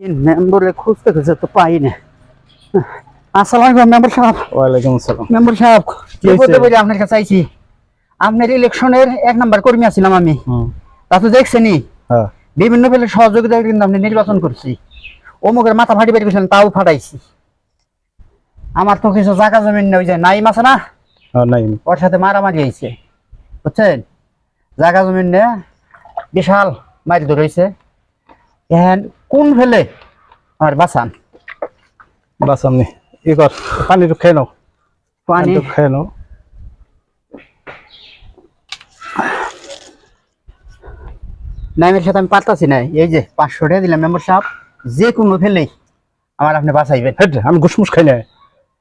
মেম্বরে খুঁজতে খুঁজতে তো পাই না আসসালামু আলাইকুম মেম্বার সাহেব। ওয়ালাইকুম আসসালাম। মেম্বার সাহেব বিপদে? আপনার কাছে আইছি। আপনার ইলেকশনের এক নাম্বার কর্মী আছিলাম আমি। তা তো হ্যাঁ। বিভিন্ন সহযোগিতা কিন্তু আপনি নির্বাচন করছি। অমুকের মাথা ফাটি বেরিয়ে গেছিলেন তাও ফাটাইছি। আমার তো কিছু জায়গা জমিন নেই ওই যে নাইম আছে না? হ্যাঁ ওর সাথে মারামারি হয়েছে। বুঝছেন? জায়গা জমিন নে বিশাল মারি ধরেছে এখন কোন ফেলে? আমার বাসান বাস আপনি ই কর পানি একটু খেয়ে নাও পানি? একটু খেয়ে নাও নাইমের সাথে আমি পারতাছি না এই যে পাঁচশো টাকা দিলাম মেম্বার সাহেব যে কোনো ফেলেই আমার আপনি বাঁচাইবেন। হেট আমি ঘুষমুস খাই না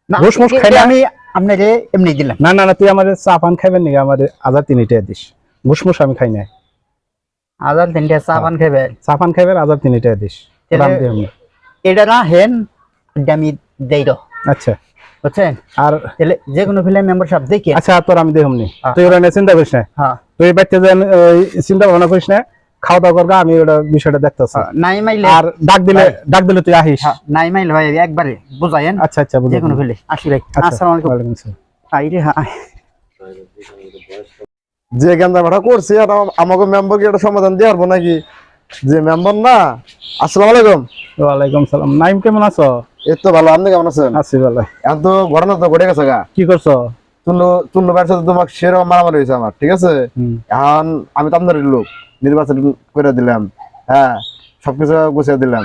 না, ঘুষ খাই না? আমি আপনার এমনি দিলাম। না না না তুই আমার চা পান খাইবেন নাকি? আমার আজাদ তিন দিস। ঘুষমুস আমি খাই না হাজার তিনটে চা পান খাবেন চা পান খাইবেন আজাদ তিন টাকা দিস এটা না হেন আমি দেই আচ্ছা। বুঝছেন? আর তাহলে যে কোনো ফিল্ম মেম্বার দেখি। আচ্ছা তোর আমি দেখুন নি। হ্যাঁ। তুই ওরা চিন্তা করিস না। হ্যাঁ। তুই যেন চিন্তা ভাবনা করিস না। খাওয়া দাওয়া করবা আমি ওটা বিষয়টা দেখতেছি। হ্যাঁ, নাই মাইলে আর ডাক দিলে ডাক দিলে তুই আহিস। হ্যাঁ, নাই মাইলে ভাই একবারে বুঝাইন আচ্ছা আচ্ছা বুঝলি যে কোনো ফিল্মে আসি ভাই। আচ্ছা আসসালামু আলাইকুম। ওয়ালাইকুম আসসালাম। আইরে হ্যাঁ। যে ভাড়া করছি আর আমাকে মেম্বার কি একটা সমাধান দিয়ে পারব নাকি? যে মেম্বার না আসসালামু আলাইকুম। ওয়ালাইকুম সালাম। নাইম কেমন আছো? এই তো ভালো আপনি কেমন আছেন? আছি ভালো। এখন তো ঘটনা তো ঘটে গেছে গা। কি করছ? ভাইয়ের সাথে তোমাকে সেরকম মারামারি হয়েছে আমার ঠিক আছে? এখন আমি তো আপনার লোক নির্বাচন করে দিলাম হ্যাঁ সবকিছু গুছিয়ে দিলাম।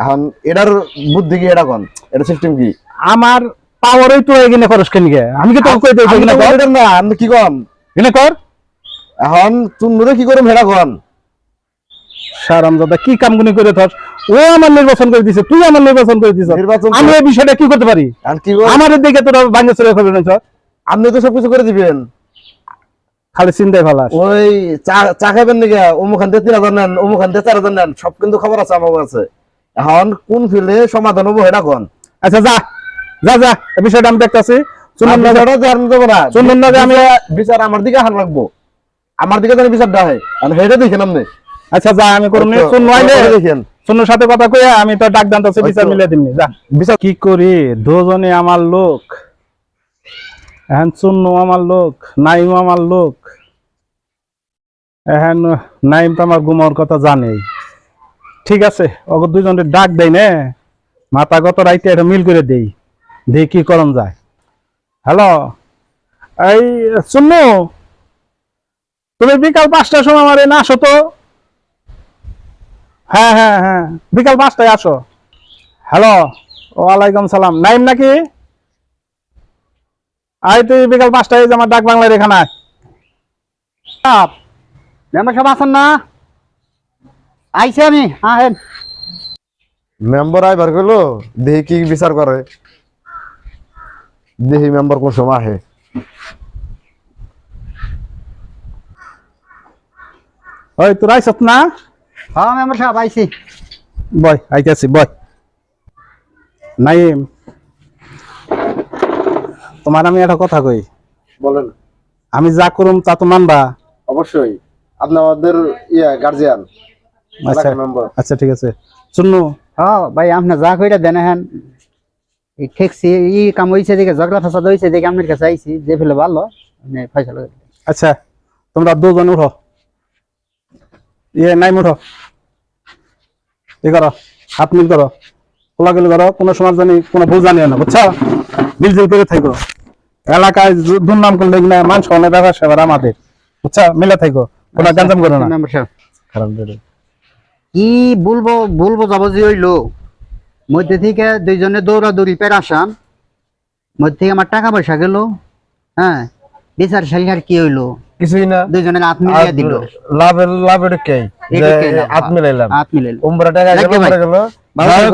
এখন এটার বুদ্ধি কি এটা কোন? এটা সিস্টেম কি? আমার পাওয়ারই তো এখানে খরচ কেন আমি কি তোকে কই দেই আমি তো না আপনি কি কন এখানে কর। এখন তুল্লুরে কি করুম হেটা কন সারামদাদা কি কাম গুনি করে ধর ও আমার নির্বাচন করে দিছে তুই আমার নির্বাচন করে দিছ আমি এই বিষয়টা কি করতে পারি? আমাদের দিকে তোরা ভাঙে চলে খবর নিছ আপনি তো সবকিছু করে দিবেন। খালি চিন্তাই ভালো ওই চা চা খাবেন নাকি? অমুখান থেকে তিন হাজার নেন অমুখান থেকে চার হাজার নেন সব কিন্তু খবর আছে আমার কাছে এখন কোন ফিলে সমাধান হব এটা কোন আচ্ছা যা। যা যা এই বিষয়টা আমি দেখতাছি। চুনন না। আমি বিচার আমার দিকে হার রাখব। আমার দিকে যেন বিচারটা হয়। আর হেঁটে দেখেন আপনি আচ্ছা যা আমি করুন। নইলে ওই দেখেন সাথে কথা কইয়া আমি তো ডাক ওই বিচার মিলে দিমনি। যা। বিচার কি করি? দুজনে আমার লোক। এখন আমার লোক নাইম আমার লোক। এখন নাইম তো আমার গুমর কথা জানেই। ঠিক আছে ওকে দুজনের ডাক দেয় নে। মাথা গত রাইতে এটা মিল করে দেই। দেই কি করন যায়। হ্যালো? এই চুন্নু তুমি বিকাল পাঁচটার সময় আমার না আসো তো। হ্যাঁ হ্যাঁ হ্যাঁ। বিকাল পাঁচটায় আসো। হ্যালো, ওয়ালাইকুম সালাম। নাইম নাকি? আই তুই বিকাল পাঁচটায় আমার ডাক বাংলার এখানে মেম্বার সাহেব আছেন না? আইছে আমি হ্যাঁ মেম্বার আইবার করল দেখি কি বিচার করে। দেখি মেম্বার কোন সময় আহে। ওই তোর আইসত না? হ্যাঁ মেম্বার সাহেব আইছি। বয় আইতেছি বয়। নাইম তোমার আমি একটা কথা কই। বলেন। আমি যা করুম তা তো মানবা। অবশ্যই। আপনি আমাদের ইয়া গার্জিয়ান আচ্ছা আচ্ছা ঠিক আছে। শুনু হ্যাঁ ভাই আপনি যা কইরা দেন হ্যান এই ঠেকছি ই কাম হইছে দেখে ঝগড়া ফাসাদ হইছে দেখে আপনার কাছে আইছি। যে ফেলে ভালো আপনি ফয়সালা আচ্ছা তোমরা দুজন উঠো। ইয়ে নাই উঠো ই করো হাত মিল করো। কোলাগুলি করো কোনো সময় জানি কোনো ভুল জানিও না বুঝছ? মিলজিল করে থাকো এলাকায় দুর্নাম করলে না মান সম্মানের ব্যাপার সেবার আমাদের। বুঝছ? মিলে থাকো কোনো গাঞ্জাম করো না। খারাপ কি বলব বলব যাব যে হইল। মধ্যে থেকে দুইজনে দৌড়াদৌড়ি পের আসাম মধ্যে থেকে আমার টাকা পয়সা গেল হ্যাঁ। বিচার সালিহার কি হইল? কিছুই না। দুইজনের হাত মিলিয়ে দিল। লাভের লাভের কে? লাভ। হাত মিলাইলাম। হাত মিলাইল। উমরা টাকা গেল গেল।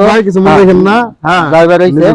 ভাই কিছু মনে না। হ্যাঁ ড্রাইভার হইছে।